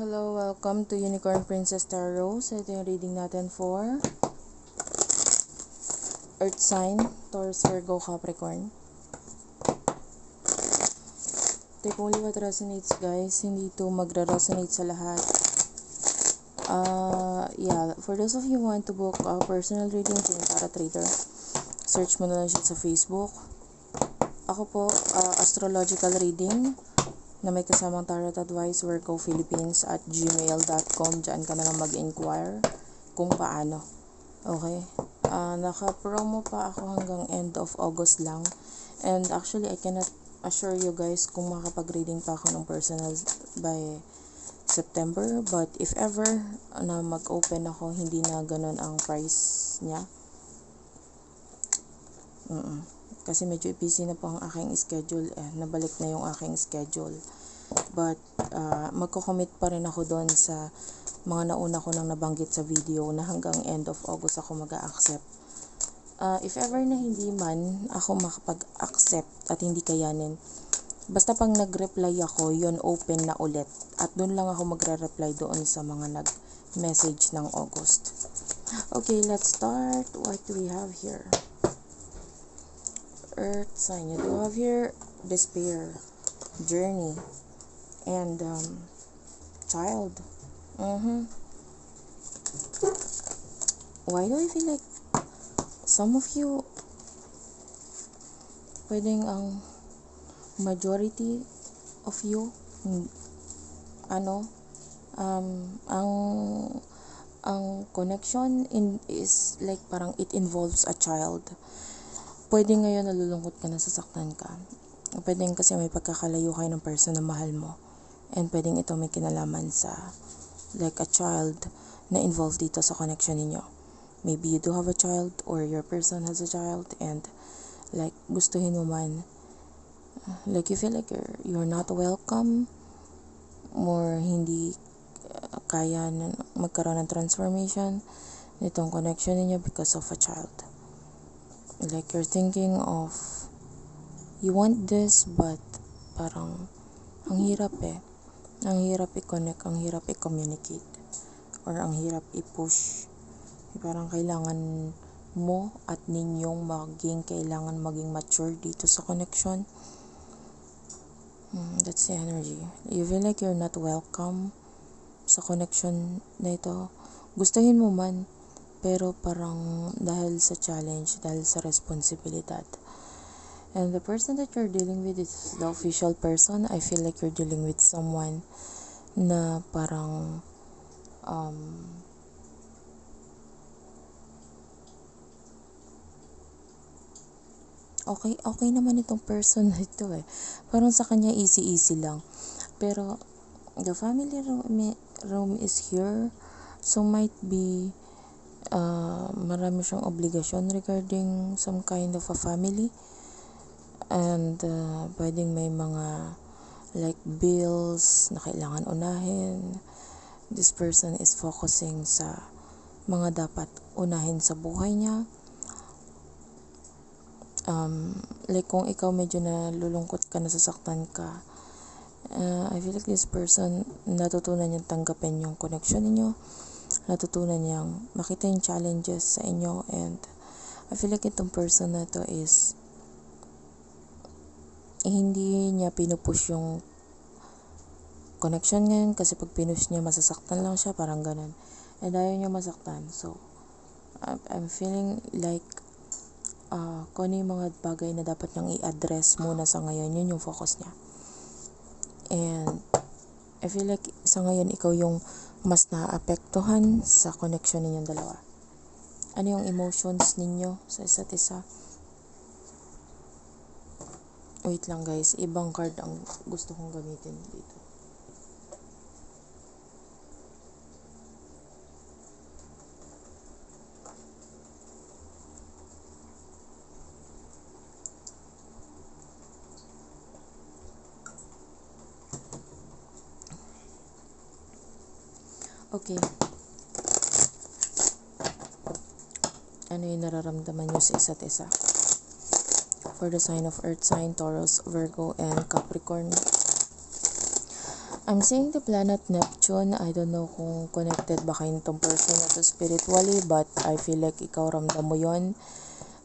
Hello, welcome to Unicorn Princess Tarot. So, ito yung reading natin for Earth Sign, Taurus, Virgo, Capricorn. Take only what resonates, guys. Hindi ito magre-resonate sa lahat. Uh, yeah, for those of you who want to book a personal reading from Tara Trader, search mo na lang siya sa Facebook. Ako po, uh, astrological reading na may kasamang tarot advice, Virgo Philippines at gmail.com. Diyan ka na lang mag-inquire kung paano. Okay? Uh, naka-promo pa ako hanggang end of August lang. And actually, I cannot assure you guys kung makapag-reading pa ako ng personal by September. But if ever na mag-open ako, hindi na ganun ang price niya. Mm-mm. Kasi medyo busy na po ang aking schedule. Eh, nabalik na yung aking schedule. But, uh, magko-commit pa rin ako doon sa mga nauna ko nang nabanggit sa video na hanggang end of August ako mag accept uh, if ever na hindi man ako makapag-accept at hindi kayanin, basta pang nag-reply ako, yon open na ulit. At doon lang ako magre-reply doon sa mga nag-message ng August. Okay, let's start. What do we have here? Earth sign. You do have your despair, journey, and um, child. Mm-hmm. Why do I feel like some of you pwedeng ang majority of you hmm, ano um ang ang connection in is like parang it involves a child pwede ngayon nalulungkot ka nasasaktan ka. Pwedeng kasi may pagkakalayo kayo ng person na mahal mo. And pwedeng ito may kinalaman sa like a child na involved dito sa connection ninyo. Maybe you do have a child or your person has a child and like gustuhin mo man like you feel like you're, you're not welcome or hindi kaya magkaroon ng transformation nitong connection ninyo because of a child like you're thinking of you want this but parang ang hirap eh. Ang hirap i-connect ang hirap i-communicate or ang hirap i-push. Parang kailangan mo at ninyong maging kailangan maging mature dito sa connection. Hmm, that's the energy. You feel like you're not welcome sa connection na ito. Gustuhin mo man pero parang dahil sa challenge dahil sa responsibilidad and the person that you're dealing with is the official person I feel like you're dealing with someone na parang um, okay, okay naman itong person na ito eh. Parang sa kanya easy-easy lang. Pero, the family room, room is here. So, might be, uh, marami siyang obligasyon regarding some kind of a family. And, uh, pwedeng may mga, like, bills na kailangan unahin. This person is focusing sa mga dapat unahin sa buhay niya um, like kung ikaw medyo nalulungkot ka, nasasaktan ka, uh, I feel like this person, natutunan niyang tanggapin yung connection ninyo, natutunan niyang makita yung challenges sa inyo, and I feel like itong person na to is, eh, hindi niya pinupush yung connection ngayon kasi pag pinush niya masasaktan lang siya parang ganun and ayaw niya masaktan so I'm feeling like uh, kung ano yung mga bagay na dapat niyang i-address muna sa ngayon, yun yung focus niya. And I feel like sa ngayon ikaw yung mas naapektuhan sa connection ninyong dalawa. Ano yung emotions ninyo sa isa't isa? Wait lang guys, ibang card ang gusto kong gamitin dito. Okay. Ano yung nararamdaman nyo sa isa't isa? For the sign of Earth sign, Taurus, Virgo, and Capricorn. I'm seeing the planet Neptune. I don't know kung connected ba kayo nitong person na to spiritually, but I feel like ikaw ramdam mo yon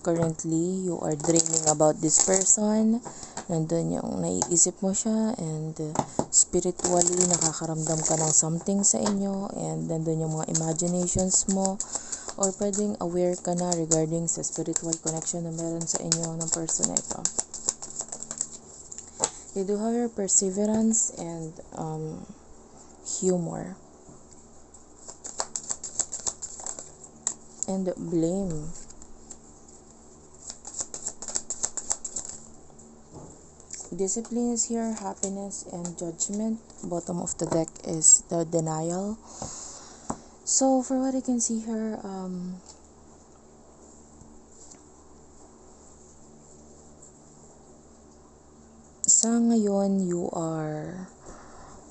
Currently, you are dreaming about this person. Nandun yung naiisip mo siya and uh, spiritually nakakaramdam ka ng something sa inyo and nandun yung mga imaginations mo or pwedeng aware ka na regarding sa spiritual connection na meron sa inyo ng person na ito. You do have your perseverance and um, humor. And blame. Discipline is here, happiness and judgment. Bottom of the deck is the denial. So, for what I can see here, um, sa ngayon, you are,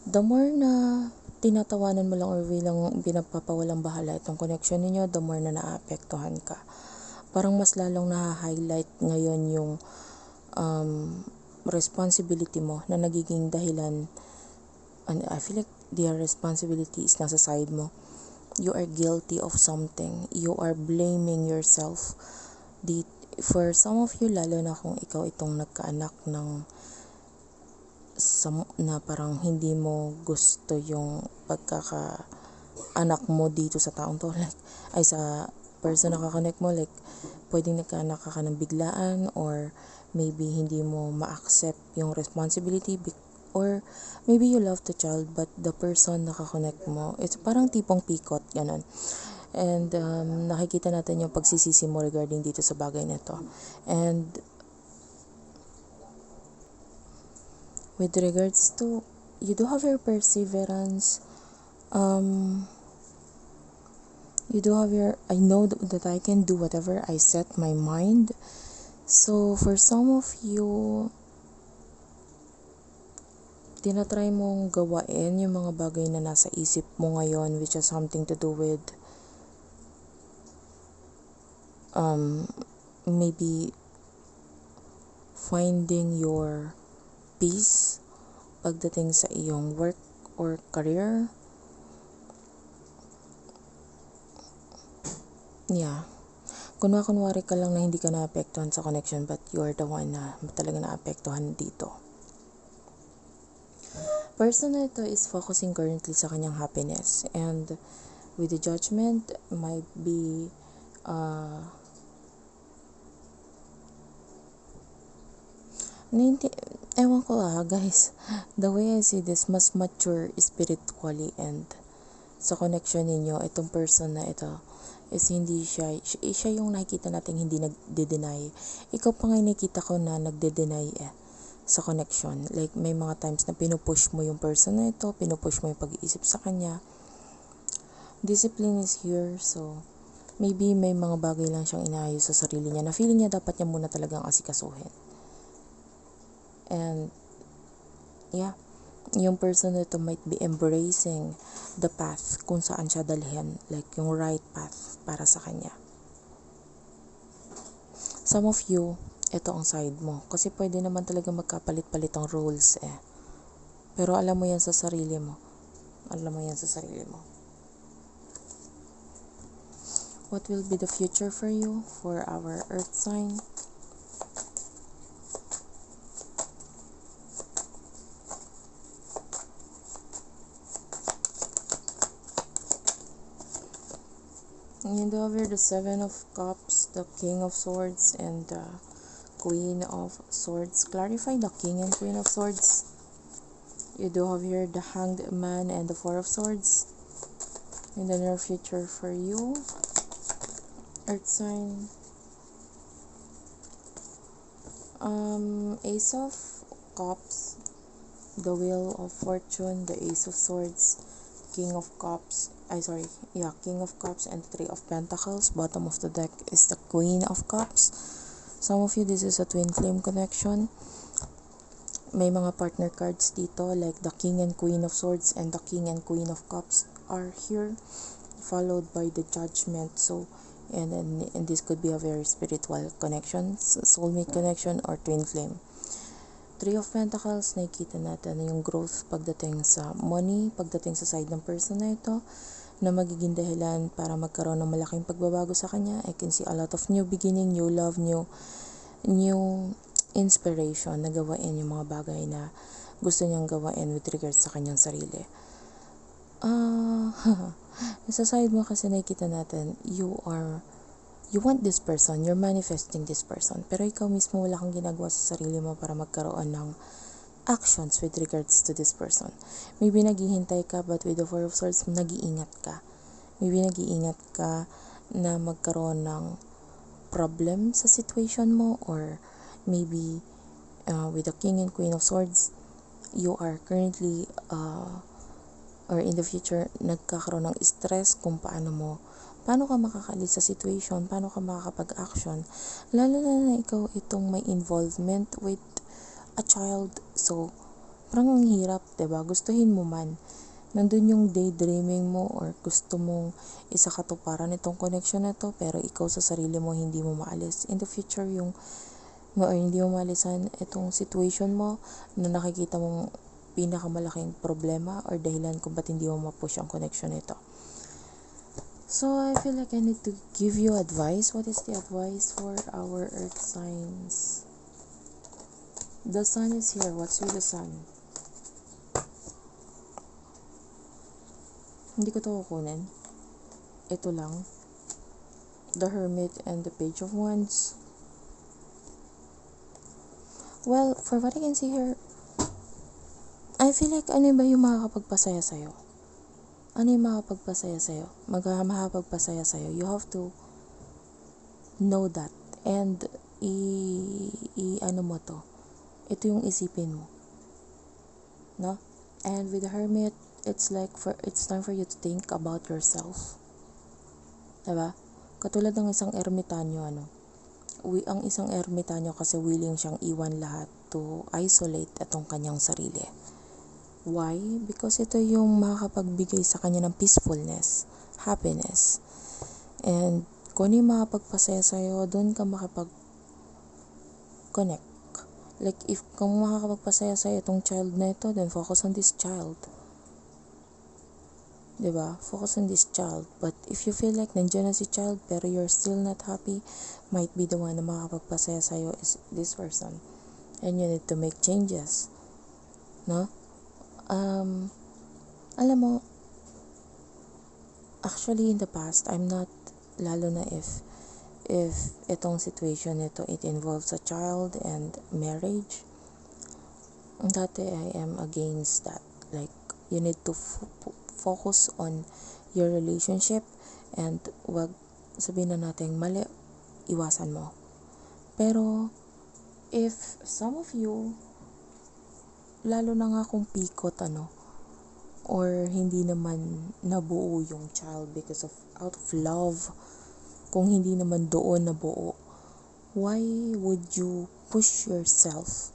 the more na tinatawanan mo lang or bilang pinapapawalang bahala itong connection ninyo, the more na naapektuhan ka. Parang mas lalong na-highlight ngayon yung um, responsibility mo na nagiging dahilan and I feel like their responsibility is nasa side mo. You are guilty of something. You are blaming yourself. For some of you, lalo na kung ikaw itong nagkaanak ng na parang hindi mo gusto yung pagkaka anak mo dito sa taong to like ay sa person na kakonect mo like pwedeng nagkaanak ka ng biglaan or maybe hindi mo ma-accept yung responsibility or maybe you love the child but the person na kakonect mo it's parang tipong pikot ganun. And um, nakikita natin yung pagsisisi mo regarding dito sa bagay na to. And with regards to you do have your perseverance um you do have your i know that i can do whatever i set my mind so for some of you tinatry mong gawain yung mga bagay na nasa isip mo ngayon which has something to do with um maybe finding your peace pagdating sa iyong work or career. Yeah. Kunwa kunwari ka lang na hindi ka naapektuhan sa connection but you are the one na talaga naapektuhan dito. Person na ito is focusing currently sa kanyang happiness and with the judgment might be uh, Nainti, ewan ko ah, guys. The way I see this, mas mature spiritually and sa connection ninyo, itong person na ito is hindi siya, siya, yung nakikita natin hindi nagde-deny. Ikaw pa nga nakita ko na nagde-deny eh sa connection. Like, may mga times na pinupush mo yung person na ito, pinupush mo yung pag-iisip sa kanya. Discipline is here, so maybe may mga bagay lang siyang inaayos sa sarili niya na feeling niya dapat niya muna talagang asikasuhin. And, yeah, yung person na ito might be embracing the path kung saan siya dalhin. Like, yung right path para sa kanya. Some of you, ito ang side mo. Kasi pwede naman talaga magkapalit-palit ang roles eh. Pero alam mo yan sa sarili mo. Alam mo yan sa sarili mo. What will be the future for you, for our earth sign? And over the Seven of Cups, the King of Swords, and the Queen of Swords. Clarify the King and Queen of Swords. You do have here the Hanged Man and the Four of Swords. In the near future for you, Earth sign. Um, Ace of Cups, the Wheel of Fortune, the Ace of Swords, King of Cups, I sorry, yeah, King of Cups and Three of Pentacles. Bottom of the deck is the Queen of Cups. Some of you, this is a twin flame connection. May mga partner cards dito like the King and Queen of Swords and the King and Queen of Cups are here, followed by the Judgment. So, and then and this could be a very spiritual connection, soulmate connection, or twin flame. Three of Pentacles, nakikita natin yung growth pagdating sa money, pagdating sa side ng person na ito, na magiging dahilan para magkaroon ng malaking pagbabago sa kanya. I can see a lot of new beginning, new love, new, new inspiration na gawain yung mga bagay na gusto niyang gawain with regards sa kanyang sarili. Ah, sa side mo kasi nakikita natin, you are you want this person, you're manifesting this person, pero ikaw mismo wala kang ginagawa sa sarili mo para magkaroon ng actions with regards to this person. Maybe naghihintay ka, but with the Four of Swords, nag-iingat ka. Maybe nag-iingat ka na magkaroon ng problem sa situation mo, or maybe uh, with the King and Queen of Swords, you are currently, uh, or in the future, nagkakaroon ng stress kung paano mo paano ka makakalis sa situation, paano ka makakapag-action, lalo na na ikaw itong may involvement with a child. So, parang ang hirap, ba diba? Gustuhin mo man. Nandun yung daydreaming mo or gusto mong isa katuparan itong connection na to, pero ikaw sa sarili mo hindi mo maalis. In the future, yung or hindi mo maalisan itong situation mo na nakikita mong pinakamalaking problema or dahilan kung ba't hindi mo ma-push ang connection nito. So I feel like I need to give you advice. What is the advice for our earth signs? The sun is here. What's with the sun? Hindi ko to kukunin. Ito lang. The Hermit and the Page of Wands. Well, for what I can see here, I feel like ano ba yung makakapagpasaya sa'yo? Ano yung makapagpasaya sa'yo? Mag makapagpasaya sa'yo. You have to know that. And, i, i ano mo to. Ito yung isipin mo. No? And with the hermit, it's like, for it's time for you to think about yourself. Diba? Katulad ng isang ermitanyo, ano? We, ang isang ermitanyo kasi willing siyang iwan lahat to isolate itong kanyang sarili Why? Because ito yung makakapagbigay sa kanya ng peacefulness, happiness. And kung ano yung makapagpasaya sa'yo, doon ka makapag-connect. Like, if kung makakapagpasaya sa'yo itong child na ito, then focus on this child. ba diba? Focus on this child. But if you feel like nandiyan na si child, pero you're still not happy, might be the one na makakapagpasaya sa'yo is this person. And you need to make changes. No? Um, alam mo, actually in the past, I'm not, lalo na if, if itong situation ito, it involves a child and marriage, dati I am against that. Like, you need to focus on your relationship and wag sabihin na natin mali, iwasan mo. Pero, if some of you lalo na nga kung pikot ano or hindi naman nabuo yung child because of out of love. Kung hindi naman doon nabuo why would you push yourself?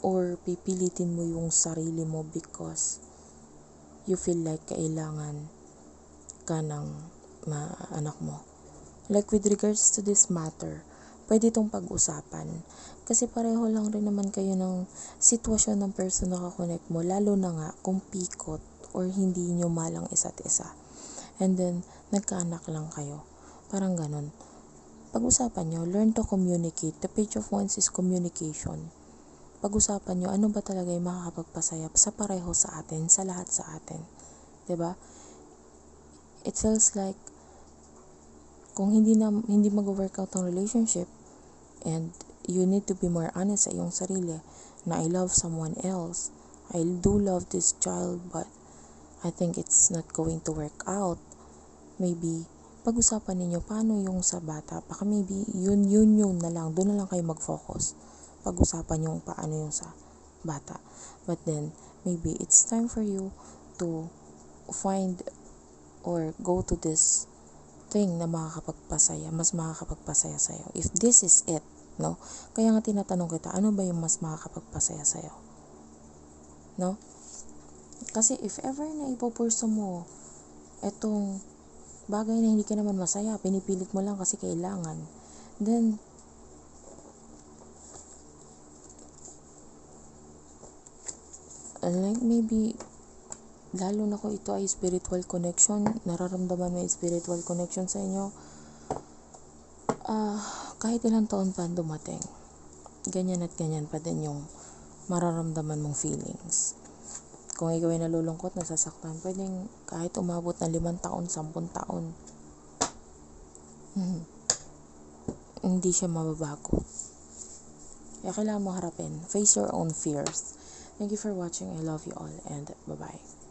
Or pipilitin mo yung sarili mo because you feel like kailangan ka ng ma anak mo. Like with regards to this matter pwede itong pag-usapan. Kasi pareho lang rin naman kayo ng sitwasyon ng person na kakonect mo, lalo na nga kung pikot or hindi nyo malang isa't isa. And then, nagkaanak lang kayo. Parang ganun. Pag-usapan nyo, learn to communicate. The page of wands is communication. Pag-usapan nyo, ano ba talaga yung makakapagpasaya sa pareho sa atin, sa lahat sa atin. ba? Diba? It feels like kung hindi na hindi mag-work out ang relationship and you need to be more honest sa iyong sarili na I love someone else. I do love this child but I think it's not going to work out. Maybe pag-usapan ninyo paano yung sa bata. Baka maybe yun yun yun na lang. Doon na lang kayo mag-focus. Pag-usapan yung paano yung sa bata. But then maybe it's time for you to find or go to this thing na makakapagpasaya, mas makakapagpasaya sa'yo. If this is it, no? Kaya nga tinatanong kita, ano ba yung mas makakapagpasaya sa'yo? No? Kasi if ever na ipopurso mo etong bagay na hindi ka naman masaya, pinipilit mo lang kasi kailangan, then like maybe lalo na ko ito ay spiritual connection, nararamdaman mo yung spiritual connection sa inyo, ah, kahit ilang taon pa dumating, ganyan at ganyan pa din yung mararamdaman mong feelings. Kung ikaw ay nalulungkot, nasasaktan, pwedeng kahit umabot na limang taon, sampung taon, hindi siya mababago. Kaya kailangan mo harapin. Face your own fears. Thank you for watching. I love you all and bye-bye.